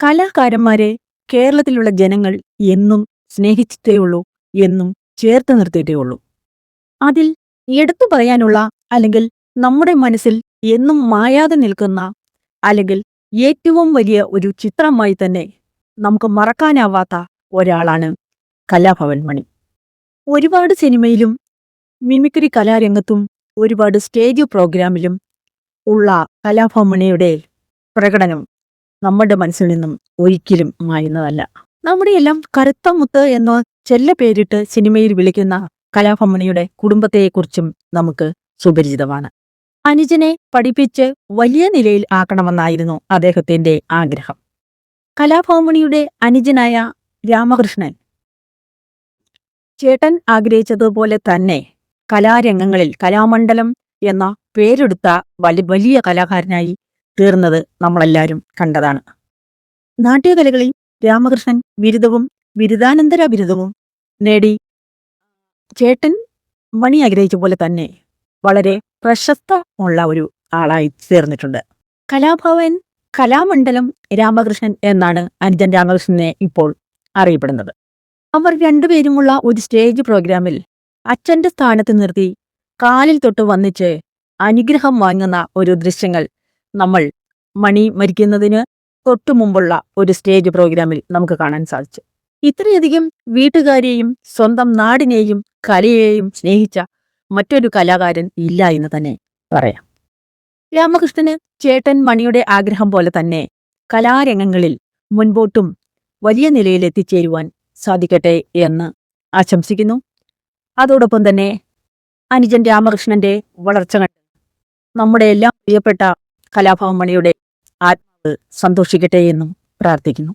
കലാകാരന്മാരെ കേരളത്തിലുള്ള ജനങ്ങൾ എന്നും സ്നേഹിച്ചിട്ടേയുള്ളൂ എന്നും ചേർത്ത് നിർത്തിയിട്ടേയുള്ളൂ. അതിൽ എടുത്തു പറയാനുള്ള അല്ലെങ്കിൽ നമ്മുടെ മനസ്സിൽ എന്നും മായാതെ നിൽക്കുന്ന അല്ലെങ്കിൽ ഏറ്റവും വലിയ ഒരു ചിത്രമായി തന്നെ നമുക്ക് മറക്കാനാവാത്ത ഒരാളാണ് കലാഭവൻ മണി. ഒരുപാട് സിനിമയിലും മിമിക്രി കലാരംഗത്തും ഒരുപാട് സ്റ്റേജ് പ്രോഗ്രാമിലും ഉള്ള കലാഭവൻ മണിയുടെ പ്രകടനം നമ്മുടെ മനസ്സിൽ നിന്നും ഒരിക്കലും മായുന്നതല്ല. നമ്മുടെ എല്ലാം കറുത്ത മുത്ത് എന്ന ചെല്ല പേരിട്ട് സിനിമയിൽ വിളിക്കുന്ന കലാഭമണിയുടെ കുടുംബത്തെക്കുറിച്ചും നമുക്ക് സുപരിചിതമാണ്. അനുജനെ പഠിപ്പിച്ച് വലിയ നിലയിൽ ആക്കണമെന്നായിരുന്നു അദ്ദേഹത്തിന്റെ ആഗ്രഹം. കലാഭവമണിയുടെ അനുജനായ രാമകൃഷ്ണൻ ചേട്ടൻ ആഗ്രഹിച്ചതുപോലെ തന്നെ കലാരംഗങ്ങളിൽ കലാമണ്ഡലം എന്ന പേരെടുത്ത വലി വലിയ കലാകാരനായി തീർന്നത് നമ്മളെല്ലാവരും കണ്ടതാണ്. നാട്യകലകളിൽ രാമകൃഷ്ണൻ ബിരുദവും ബിരുദാനന്തര ബിരുദവും നേടി. ചേട്ടൻ മണി ആഗ്രഹിച്ച പോലെ തന്നെ വളരെ പ്രശസ്തമുള്ള ഒരു ആളായി തീർന്നിട്ടുണ്ട്. കലാഭവൻ കലാമണ്ഡലം രാമകൃഷ്ണൻ എന്നാണ് അനുജൻ രാമകൃഷ്ണനെ ഇപ്പോൾ അറിയപ്പെടുന്നത്. അവർ രണ്ടുപേരുമുള്ള ഒരു സ്റ്റേജ് പ്രോഗ്രാമിൽ അച്ഛന്റെ സ്ഥാനത്ത് നിർത്തി കാലിൽ തൊട്ട് വന്നിച്ച് അനുഗ്രഹം വാങ്ങുന്ന ഒരു ദൃശ്യങ്ങൾ നമ്മൾ മണി മരിക്കുന്നതിന് തൊട്ടു മുമ്പുള്ള ഒരു സ്റ്റേജ് പ്രോഗ്രാമിൽ നമുക്ക് കാണാൻ സാധിച്ചു. ഇത്രയധികം വീട്ടുകാരെയും സ്വന്തം നാടിനെയും കലയെയും സ്നേഹിച്ച മറ്റൊരു കലാകാരൻ ഇല്ല എന്ന് തന്നെ പറയാം. രാമകൃഷ്ണന് ചേട്ടൻ മണിയുടെ ആഗ്രഹം പോലെ തന്നെ കലാരംഗങ്ങളിൽ മുൻപോട്ടും വലിയ നിലയിൽ എത്തിച്ചേരുവാൻ സാധിക്കട്ടെ എന്ന് ആശംസിക്കുന്നു. അതോടൊപ്പം തന്നെ അനുജൻ രാമകൃഷ്ണന്റെ വളർച്ച കണ്ട് നമ്മുടെ എല്ലാം പ്രിയപ്പെട്ട കലാഭവൻ മണിയുടെ ആത്മാവ് സന്തോഷിക്കട്ടെ എന്നും പ്രാർത്ഥിക്കുന്നു.